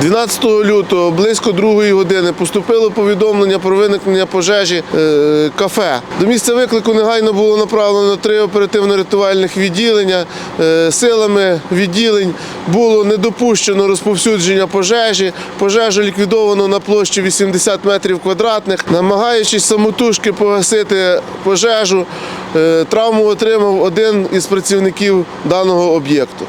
12 лютого близько другої години поступило повідомлення про виникнення пожежі е, кафе. До місця виклику негайно було направлено три оперативно-рятувальних відділення. Е, силами відділень було не допущено розповсюдження пожежі. Пожежу ліквідовано на площі 80 метрів квадратних. Намагаючись самотужки погасити пожежу, е, травму отримав один із працівників даного об'єкту.